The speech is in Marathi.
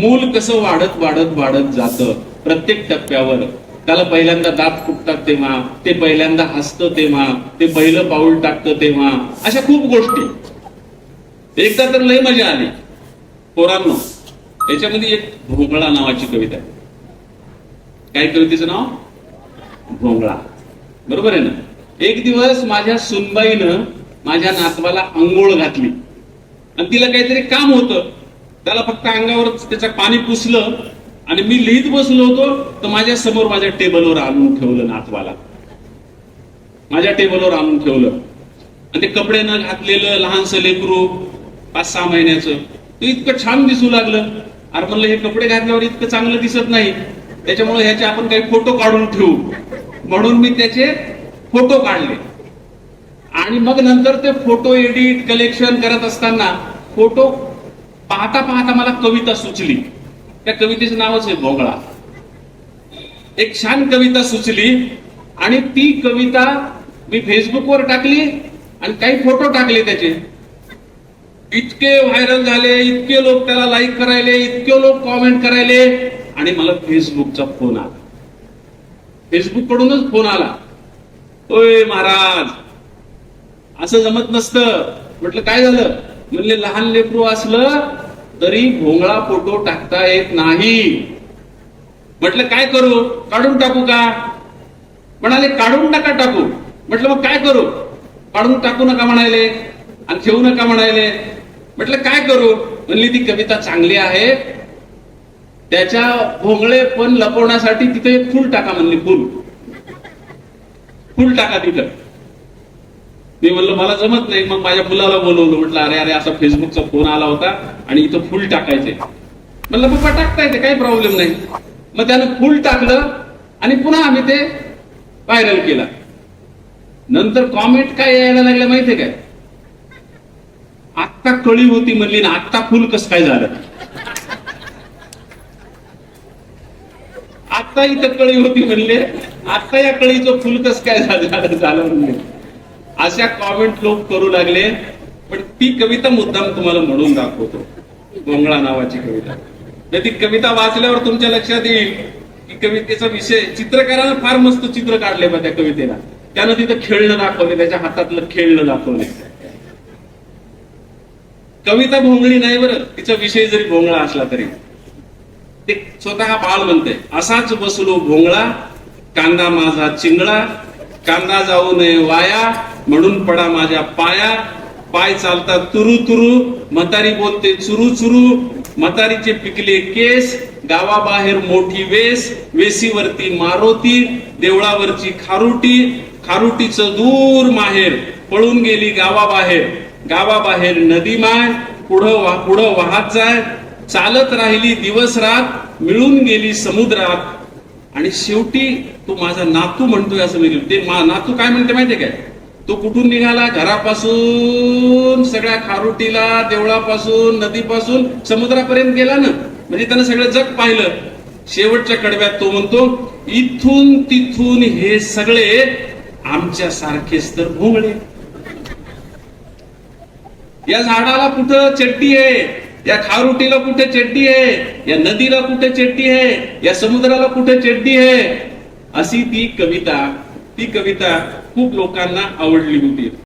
मूल कसं वाढत वाढत वाढत जातं प्रत्येक टप्प्यावर. त्याला पहिल्यांदा दात फुटतात तेव्हा ते पहिल्यांदा हसतं तेव्हा ते पहिलं पाऊल टाकतं तेव्हा अशा खूप गोष्टी. एकदा तर लय मजा आली. पोरांनो याच्यामध्ये एक भोंगळा नावाची कविता आहे. काय कवितेचं नाव? भोंगळा. बरोबर आहे ना? एक दिवस माझ्या सुनबाईनं माझ्या नातवाला आंघोळ घातली. आणि तिला काहीतरी काम होतं. त्याला फक्त अंगावर त्याचं पाणी पुसलं आणि मी लिहित बसलो होतो तर माझ्यासमोर माझ्या टेबलवर आणून ठेवलं नातवाला. माझ्या टेबलवर आणून ठेवलं. आणि ते कपडे न घातलेलं लहानसं लेकरू पाच सहा महिन्याचं ते इतकं छान दिसू लागलं. अरे म्हणलं हे कपडे घातल्यावर इतकं चांगलं दिसत नाही. त्याच्यामुळे ह्याचे आपण काही फोटो काढून ठेवू. म्हणून मी त्याचे फोटो काढले. आणि मग नंतर ते फोटो एडिट कलेक्शन करत असताना फोटो पाहता पाहता मला कविता सुचली. त्या कवितेचं नावच आहे भोंगळा. एक छान कविता सुचली आणि ती कविता मी फेसबुकवर टाकली आणि काही फोटो टाकले त्याचे. इतके व्हायरल झाले इतके लोक त्याला लाईक करायले इतके लोक कॉमेंट करायले आणि मला फेसबुकचा फोन आला. फेसबुक कडूनच फोन आला. ओय महाराज असं जमत नसतं. म्हटलं काय झालं? म्हणले लहान लेकरू असलं तरी भोंगळा फोटो टाकता येत नाही. म्हटलं काय करू? काढून टाकू का? म्हणाले काढून नका टाकू. म्हटलं मग काय करू? काढून टाकू नका म्हणाले आणि ठेवू नका म्हणाले. म्हटलं काय करू? म्हणली ती कविता चांगली आहे. त्याच्या भोंगळे पण लपवण्यासाठी तिथे एक फुल टाका म्हणली फुल. फुल टाका तिथं. मी म्हणलं मला जमत नाही. मग माझ्या मुलाला बोलवलं म्हटलं अरे अरे असा फेसबुकचा फोन आला होता आणि इथं फुल टाकायचे. म्हणलं पप्पा टाकता येते काही प्रॉब्लेम नाही. मग त्यानं फुल टाकलं आणि पुन्हा आम्ही ते व्हायरल केला. नंतर कॉमेंट काय यायला लागलं माहितीये काय? आत्ता कळी होती म्हणली ना आत्ता फुल कस काय झालं? आता इथं कळी होती म्हणले आता या कळीचं फुल कस काय झालं झालं झालं म्हणले. अशा कॉमेंट लोक करू लागले पण ती कविता मुद्दाम तुम्हाला म्हणून दाखवतो. गोंगळा नावाची कविता. तर ती कविता वाचल्यावर तुमच्या लक्षात येईल की कवितेचा विषय चित्रकारानं फार मस्त चित्र काढले बा त्या कवितेला. त्यानं तिथं खेळणं दाखवले त्याच्या हातातलं खेळणं दाखवले. कविता भोंगळी नाही बरं तिचा विषय जरी भोंगळा असला तरी. ते स्वतः बाळ म्हणते असाच बसलो भोंगळा कांदा माझा चिंगळा कांदा जाऊ नये वाया म्हणून पडा माझ्या पाया पाय चालतात तुरु तुरु म्हातारी बोलते चुरू चुरू म्हातारीचे पिकले केस गावाबाहेर मोठी वेस वेसीवरती मारोती देवळावरची खारुटी खारुटीचं दूर माहेर पळून गेली गावाबाहेर. गावाबाहेर नदी माय पुढं वा पुढं वाहत जाय. चालत राहिली दिवस रात मिळून गेली समुद्रात. आणि शेवटी तो माझा नातू म्हणतोय असं मी ते मा- नातू काय म्हणते माहितीये काय? तो कुठून निघाला? घरापासून सगळ्या खारुटीला देवळापासून नदीपासून समुद्रापर्यंत गेला ना? म्हणजे त्यानं सगळं जग पाहिलं. शेवटच्या कडव्यात तो म्हणतो इथून तिथून हे सगळे आमच्या सारखेच तर भोंगळे. या झाडाला कुठं चड्डी आहे? या खारुटीला कुठे चड्डी आहे? या नदीला कुठे चड्डी आहे? या समुद्राला कुठे चड्डी आहे? अशी ती कविता ती कविता खूप लोकांना आवडली होती.